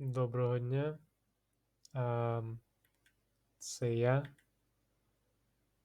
Доброго дня. Це я.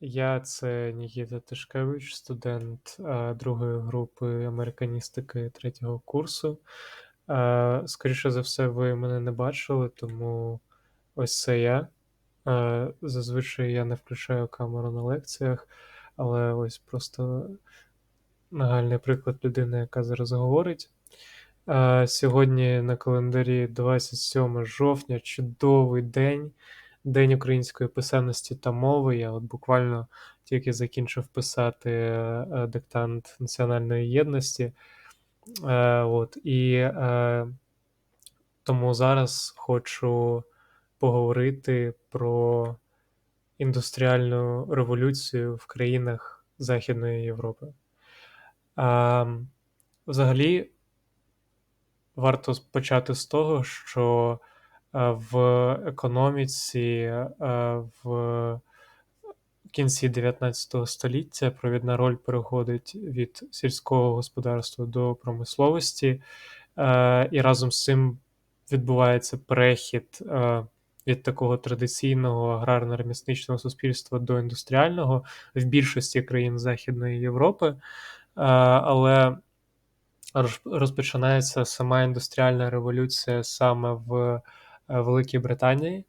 Я це Нікіта Тишкевич, студент другої групи американістики третього курсу. Скоріше за все, ви мене не бачили, тому ось це я. Зазвичай я не включаю камеру на лекціях, але ось просто нагальний приклад людини, яка зараз говорить. Е, Сьогодні на календарі 27 жовтня, чудовий день, День української писемності та мови. Я от буквально тільки закінчив писати е, диктант національної єдності. Е, От, І е, тому зараз хочу поговорити про індустріальну революцію в країнах Західної Європи. Е, Взагалі, варто почати з того, що е, в економіці е, в кінці 19 століття провідна роль переходить від сільського господарства до промисловості, е, і разом з цим відбувається перехід від такого традиційного аграрно-ремісничного суспільства до індустріального в більшості країн Західної Європи. Але розпочинається сама індустріальна революція саме в е, Великій Британії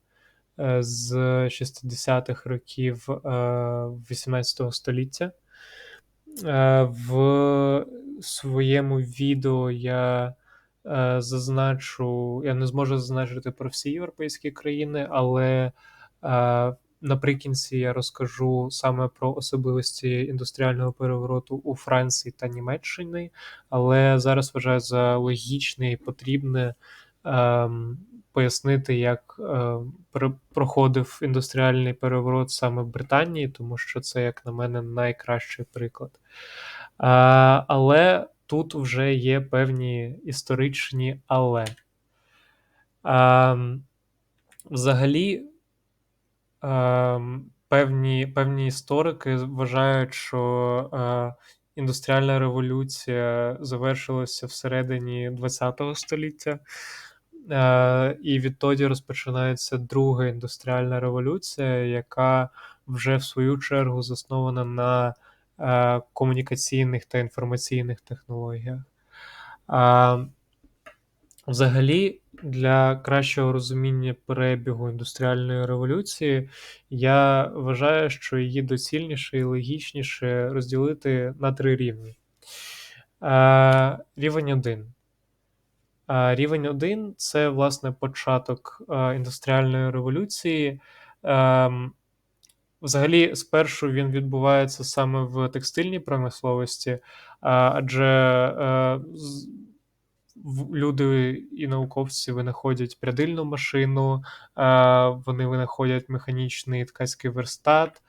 е, з 60-х років 18 е, століття. В своєму відео я зазначу, я не зможу зазначити про всі європейські країни, але Наприкінці я розкажу саме про особливості індустріального перевороту у Франції та Німеччині, але зараз вважаю за логічне і потрібне е, пояснити, як е, проходив індустріальний переворот саме в Британії, тому що це, як на мене, найкращий приклад. Е, але тут вже є певні історичні але. Е, взагалі. Ем, певні певні історики вважають, що е, індустріальна революція завершилася всередині ХХ століття, е, і відтоді розпочинається друга індустріальна революція, яка вже в свою чергу заснована на е, комунікаційних та інформаційних технологіях. Взагалі, для кращого розуміння перебігу індустріальної революції, я вважаю, що її доцільніше і логічніше розділити на три рівні. Рівень 1. Е, рівень 1 це, власне, початок індустріальної революції. Е, Взагалі, спершу він відбувається саме в текстильній промисловості, адже е, люди і науковці винаходять прядильну машину, вони винаходять механічний ткацький верстат.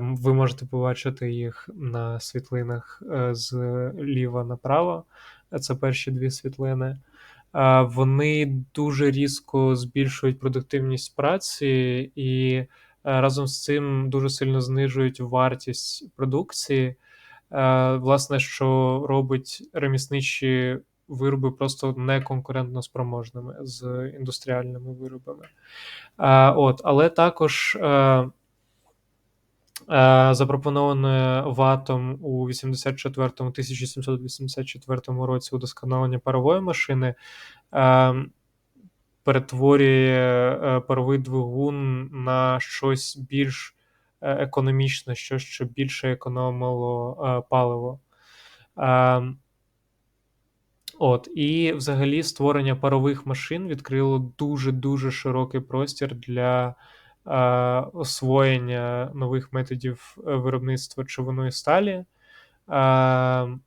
Ви можете побачити їх на світлинах е, зліва направо. Це перші дві світлини. Вони дуже різко збільшують продуктивність праці і е, разом з цим дуже сильно знижують вартість продукції. Е, власне, що робить ремісничі вироби просто неконкурентно спроможними з індустріальними виробами. Е, от, Але також. Е, запропоноване ВАТом у 84 1784 році удосконалення парової машини перетворює паровий двигун на щось більш Е, економічно, що щоб більше економило е, паливо. Е, от, І взагалі створення парових машин відкрило дуже-дуже широкий простір для е, освоєння нових методів виробництва човної сталі. Е,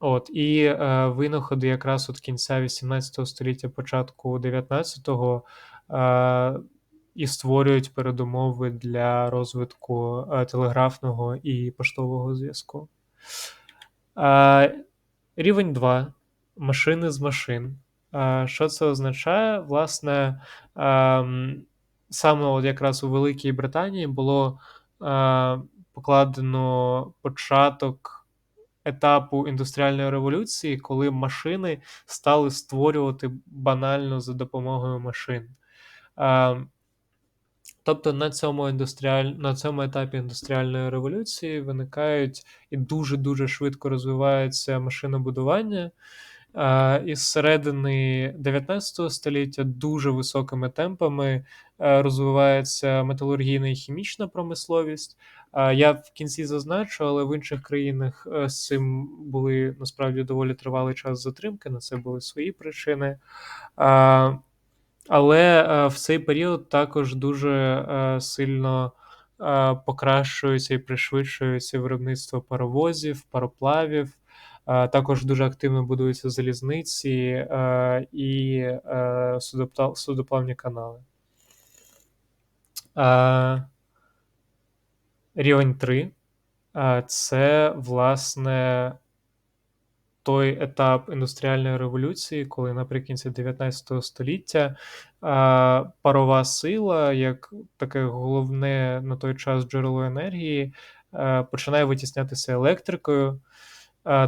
От, І е, винаходи якраз от кінця 18 століття, початку 19-го е, і створюють передумови для розвитку е, телеграфного і поштового зв'язку. Рівень 2. Машини з машин. Що це означає? Власне, саме от якраз у Великій Британії було покладено початок етапу індустріальної революції, коли машини стали створювати банально за допомогою машин. Тобто на цьому індустріаль... на цьому етапі індустріальної революції виникають і дуже-дуже швидко розвивається машинобудування. Е, із середини 19 століття дуже високими темпами е, розвивається металургійна і хімічна промисловість. Я в кінці зазначу, але в інших країнах е, з цим були насправді доволі тривалий час затримки. На це були свої причини. Але е, в цей період також дуже е, сильно е, покращується і пришвидшується виробництво паровозів, пароплавів. Е, також дуже активно будуються залізниці е, і е, судоплавні канали. Е, Рівень 3 е, це, власне, той етап індустріальної революції, коли наприкінці 19 століття парова сила, як таке головне на той час джерело енергії, починає витіснятися електрикою.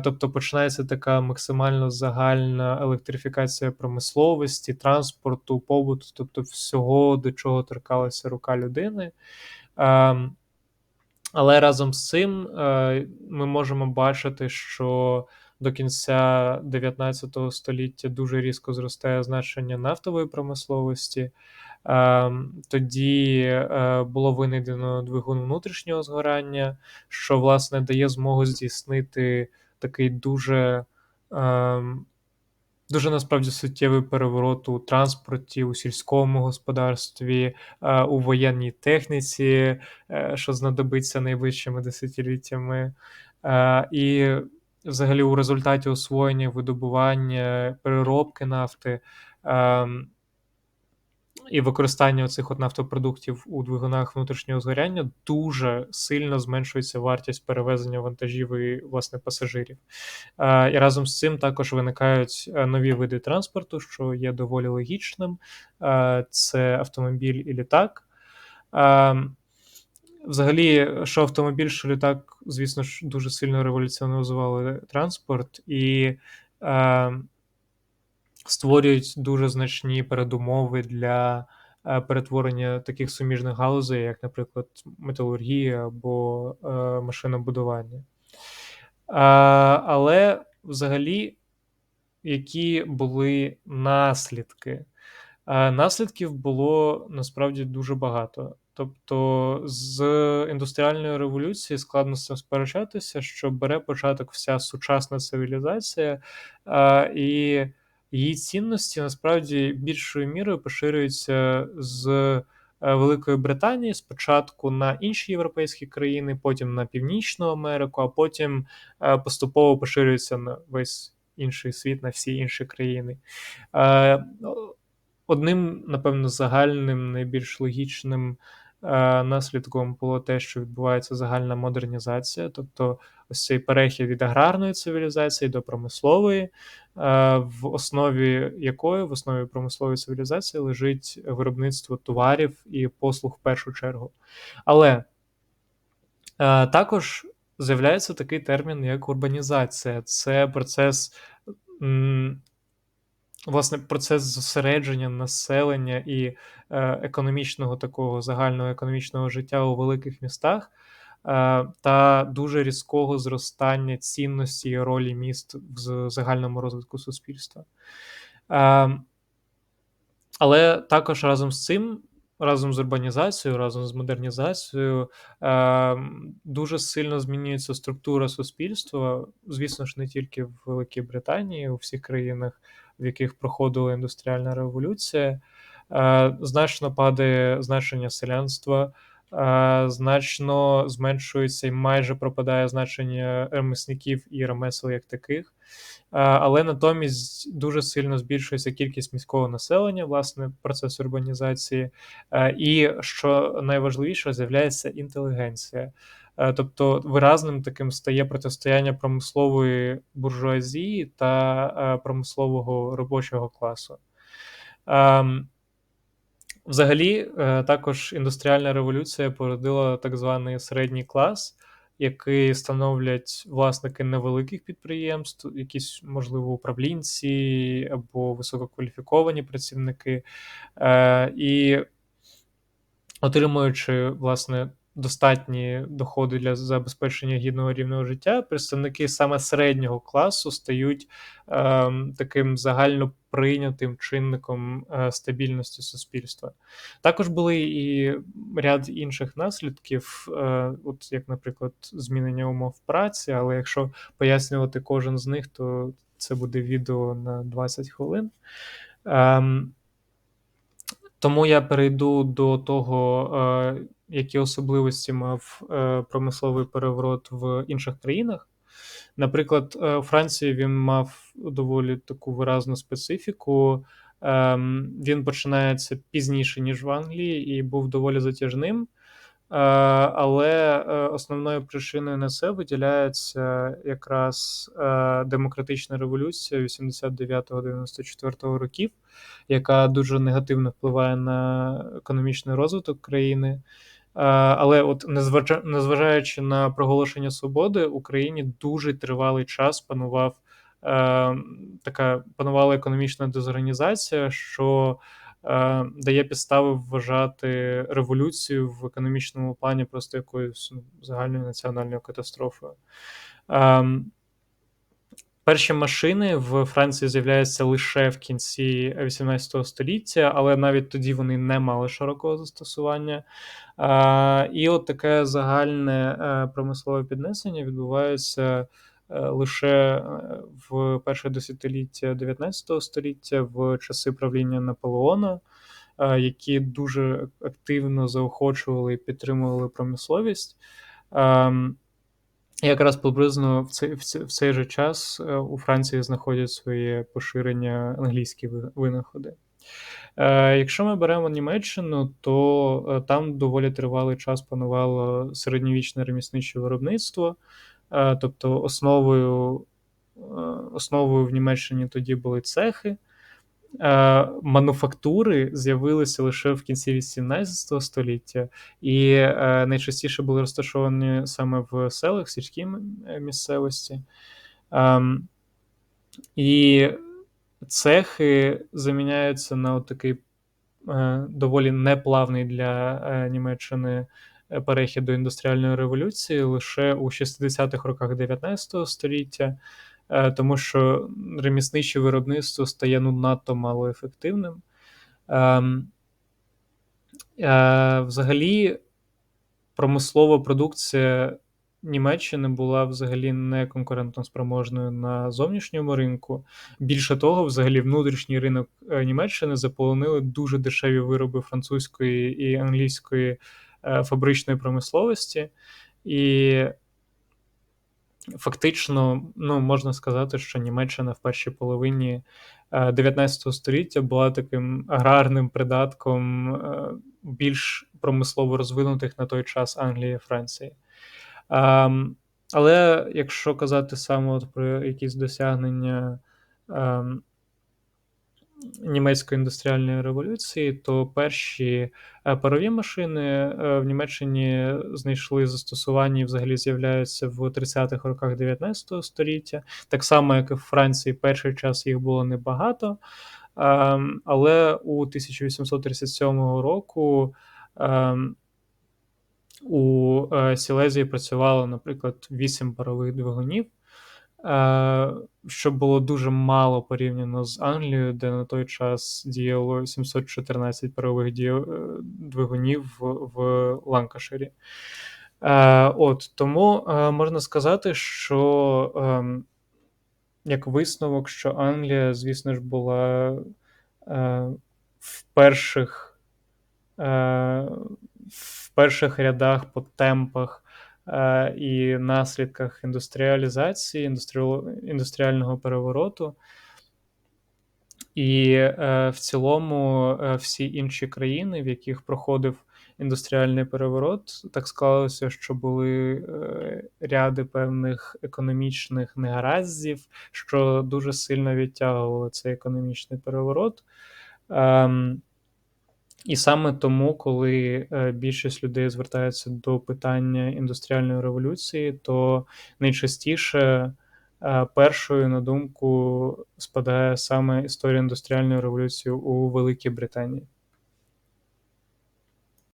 Тобто починається така максимально загальна електрифікація промисловості, транспорту, побуту, тобто всього, до чого торкалася рука людини. Але разом з цим ми можемо бачити, що до кінця 19 століття дуже різко зростає значення нафтової промисловості. Ем, тоді е, було винайдено двигун внутрішнього згорання, що власне дає змогу здійснити такий дуже ем, дуже насправді суттєвий переворот у транспорті, у сільському господарстві, е, у воєнній техніці, е, що знадобиться найближчими десятиліттями. І взагалі у результаті освоєння, видобування, переробки нафти ем, і використання цих от нафтопродуктів у двигунах внутрішнього згоряння дуже сильно зменшується вартість перевезення вантажів і власне пасажирів. Е, і разом з цим також виникають е, нові види транспорту, що є доволі логічним. Е, це автомобіль і літак. Ем, Взагалі, що автомобіль, що літак, звісно ж, дуже сильно революціонізували транспорт і е, створюють дуже значні передумови для е, перетворення таких суміжних галузей, як, наприклад, металургія або е, машинобудування. Е, але взагалі, які були наслідки? Е, наслідків було насправді дуже багато. Тобто з індустріальної революції складно з цим сперечатися, що бере початок вся сучасна цивілізація, а, і її цінності насправді більшою мірою поширюються з е, Великої Британії спочатку на інші європейські країни, потім на Північну Америку, а потім е, поступово поширюються на весь інший світ, на всі інші країни. Е, одним, напевно, загальним, найбільш логічним наслідком було те, що відбувається загальна модернізація, тобто ось цей перехід від аграрної цивілізації до промислової, е, в основі якої в основі промислової цивілізації лежить виробництво товарів і послуг в першу чергу. Але е, також з'являється такий термін, як урбанізація. Це процес власне процес зосередження населення і е, економічного такого загального економічного життя у великих містах. Е, та дуже різкого зростання цінності і ролі міст в загальному розвитку суспільства. Е, але також разом з цим разом з урбанізацією, разом з модернізацією дуже сильно змінюється структура суспільства. Звісно ж, не тільки в Великій Британії, у всіх країнах, в яких проходила індустріальна революція. Е, значно падає значення селянства. Е, значно зменшується і майже пропадає значення ремесників і ремесел як таких. Е, але натомість дуже сильно збільшується кількість міського населення, власне, процес урбанізації, і що найважливіше, з'являється інтелігенція. Е, тобто виразним таким стає протистояння промислової буржуазії та промислового робочого класу. Ем, взагалі, також індустріальна революція породила так званий середній клас, який становлять власники невеликих підприємств, якісь, можливо, управлінці або висококваліфіковані працівники. Е, І отримуючи, власне, достатні доходи для забезпечення гідного рівного життя, представники саме середнього класу стають е, таким загально прийнятим чинником е, стабільності суспільства. Також були і ряд інших наслідків, е, от як, наприклад, змінення умов праці, але якщо пояснювати кожен з них, то це буде відео на 20 хвилин. Е, тому я перейду до того, е, які особливості мав е, промисловий переворот в інших країнах. Наприклад, е, у Франції він мав доволі таку виразну специфіку. Ем, він починається пізніше, ніж в Англії, і був доволі затяжним. Але основною причиною на це виділяється якраз демократична революція 89-94 років, яка дуже негативно впливає на економічний розвиток країни. Але, от незважаючи на проголошення свободи, Україні дуже тривалий час панував така панувала економічна дезорганізація, що Е, дає підстави вважати революцію в економічному плані просто якоюсь ну, загальною національною катастрофою. Ем, перші машини в Франції з'являються лише в кінці 18 століття, але навіть тоді вони не мали широкого застосування. І от таке загальне е, промислове піднесення відбувається Е, лише е, в перше десятиліття 19 століття, в часи правління Наполеона, які дуже активно заохочували і підтримували промисловість. Якраз приблизно в цей в цей, в цей же час у Франції знаходять своє поширення англійські винаходи. Якщо ми беремо Німеччину, то там доволі тривалий час панувало середньовічне ремісниче виробництво. Е, тобто основою е, основою в Німеччині тоді були цехи. Е, мануфактури з'явилися лише в кінці 18 століття, і найчастіше були розташовані саме в селах, сільській місцевості. Ем, і цехи заміняються на такий доволі неплавний для Німеччини Е, перехід до індустріальної революції лише у 60-х роках 19 століття, е, тому що ремісниче виробництво стає ну надто малоефективним. Ем, е, взагалі, промислова продукція Німеччини була взагалі не конкурентно спроможною на зовнішньому ринку. Більше того, взагалі, внутрішній ринок Німеччини заполонили дуже дешеві вироби французької і англійської Е, фабричної промисловості, і фактично ну, можна сказати, що Німеччина в першій половині 19 е, століття була таким аграрним придатком е, більш промислово розвинутих на той час Англії і Франції. Ем, але якщо казати саме от про якісь досягнення ем, німецької індустріальної революції, то перші е, парові машини е, в Німеччині знайшли застосування і взагалі з'являються в 30-х роках 19 століття. Так само, як і в Франції, перший час їх було небагато. Ем, але у 1837 року ем, у е, Сілезії працювало, наприклад, 8 парових двигунів. Е, що було дуже мало порівняно з Англією, де на той час діяло 714 парових е, двигунів в, Ланкаширі. Е, от Тому можна сказати, що ем, як висновок, що Англія, звісно ж, була в перших в перших рядах по темпах і наслідках індустріалізації, індустріального перевороту. І е, в цілому е, всі інші країни, в яких проходив індустріальний переворот, так склалося, що були ряди певних економічних негараздів, що дуже сильно відтягували цей економічний переворот. Ем, І саме тому, коли, е, більшість людей звертається до питання індустріальної революції, то найчастіше, е, першою на думку спадає саме історія індустріальної революції у Великій Британії.